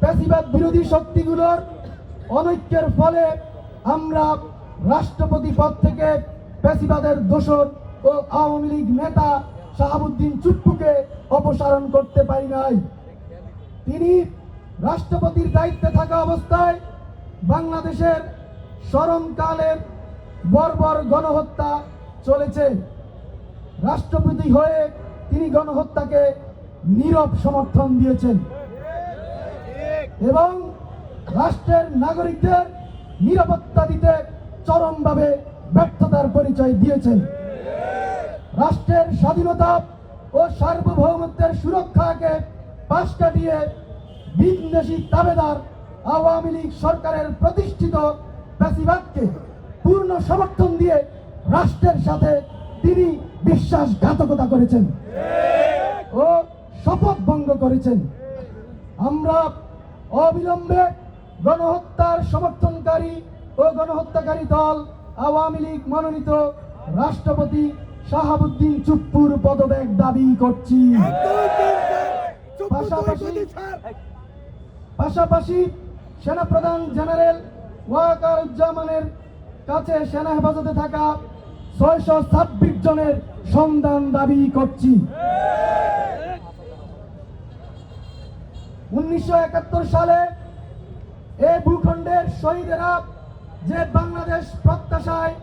প্যাসিবাদ বিরোধী শক্তিগুলোর অনৈক্যের ফলে আমরা রাষ্ট্রপতি পদ থেকে প্যাসিবাদের দোষর ও আওয়ামী লীগ নেতা শাহাবুদ্দিন চুপ্পুকে অপসারণ করতে পারি নাই। তিনি রাষ্ট্রপতির দায়িত্বে থাকা অবস্থায় বাংলাদেশের স্মরণকালের বর্বর গণহত্যা চলেছে। রাষ্ট্রপতি হয়ে তিনি গণহত্যাকে নীরব সমর্থন দিয়েছেন। এবং রাষ্ট্রের নাগরিকদের নিরাপত্তা দিতে চরমভাবে ব্যর্থতার পরিচয় দিয়েছেন রাষ্ট্রের স্বাধীনতা ও সার্বভৌমত্বের সুরক্ষাকে পাশ কাটিয়ে বিদেশি তাবেদার আওয়ামী লীগ সরকারের প্রতিষ্ঠিত প্যাসিবাদকে পূর্ণ সমর্থন দিয়ে রাষ্ট্রের সাথে তিনি বিশ্বাসঘাতকতা করেছেন ও শপথ ভঙ্গ করেছেন। আমরা অবিলম্বে গণহত্যার সমর্থনকারী ও গণহত্যাকারী দল আওয়ামী লীগ মনোনীত রাষ্ট্রপতি শাহাবুদ্দিন চুপ্পুর পদত্যাগ দাবি করছি। পাশাপাশি সেনাপ্রধান জেনারেল ওয়াকারুজ্জামানের কাছে সেনা হেফাজতে থাকা ছয়শো ছাব্বিশ জনের সন্ধান দাবি করছি। উনিশশো একাত্তর সালে এ ভূখণ্ডের শহীদেরা যে বাংলাদেশ প্রত্যাশায়,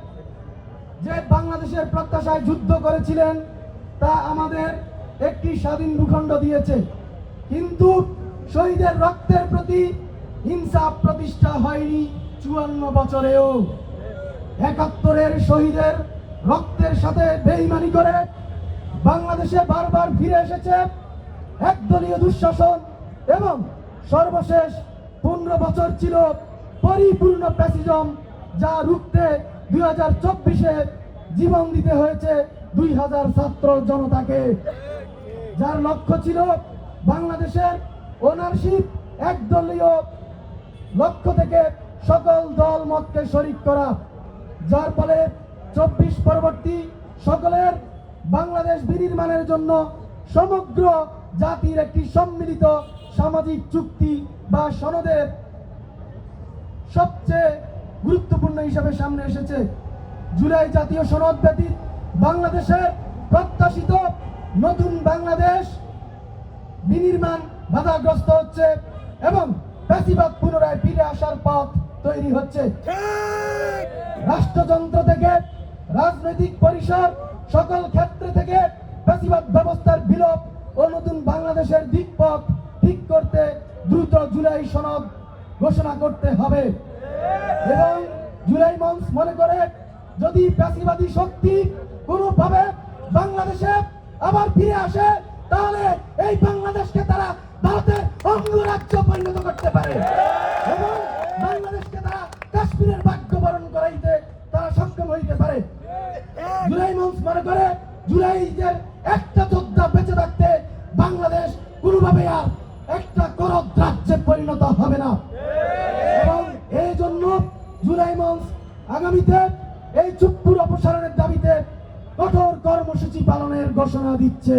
যে বাংলাদেশের প্রত্যাশায় যুদ্ধ করেছিলেন, তা আমাদের একটি স্বাধীন ভূখণ্ড দিয়েছে। কিন্তু শহীদের রক্তের প্রতি হিংসা প্রতিষ্ঠা হয়নি চুয়ান্ন বছরেও। একাত্তরের শহীদের রক্তের সাথে বেইমানি করে বাংলাদেশে বারবার ফিরে এসেছে একদলীয় দুঃশাসন এবং সর্বশেষ পনেরো বছর ছিল পরিপূর্ণ প্যাসিজম যা রুখতে দুই হাজার চব্বিশে জীবন দিতে হয়েছে দুই হাজার ছাত্র জনতাকে। যার লক্ষ্য ছিল বাংলাদেশের ওনারশিপ একদলীয় লক্ষ্য থেকে সকল দল মতকে শরিক করা। যার ফলে চব্বিশ পরবর্তী সকলের বাংলাদেশ বিনির্মাণের জন্য সমগ্র জাতির একটি সম্মিলিত সামাজিক চুক্তি বা সনদের সবচেয়ে গুরুত্বপূর্ণ হিসাবে সামনে এসেছে। জুলাই জাতীয় সনদ ব্যতীত বাংলাদেশের প্রত্যাশিত নতুন বাংলাদেশ বিনির্মাণ বাধাগ্রস্ত হচ্ছে এবং প্যাসিবাদ পুনরায় ফিরে আসার পথ তৈরি হচ্ছে। রাষ্ট্রযন্ত্র থেকে রাজনৈতিক পরিসর সকল ক্ষেত্রে থেকে প্যাসিবাদ ব্যবস্থার বিলোপ ও নতুন বাংলাদেশের দিকপথ ঠিক করতে দ্রুত জুলাই সনদ ঘোষণা করতে হবে। এবং জুলাই মঞ্চ মনে করে যদি প্যাসিবাদী শক্তি কোনোভাবে বাংলাদেশে আবার ফিরে আসে, তাহলে এই বাংলাদেশকে তারা ভারতের অঙ্গরাজ্য পরিণত করতে পারে। এবং বাংলাদেশকে তারা কাশ্মীরের ভাগ্য বরণ করাইতে তারা সক্ষম হইতে পারে। জুলাই মঞ্চ মনে করে জুলাইদের একটা যোদ্ধা বেঁচে থাকতে বাংলাদেশ কোনোভাবে আর একটা করদ রাজ্যে পরিণত হবে না। এবং এই জন্য জুলাই মঞ্চ আগামীতে এই চুপ্পুর অপসারণের দাবিতে কঠোর কর্মসূচি পালনের ঘোষণা দিচ্ছে।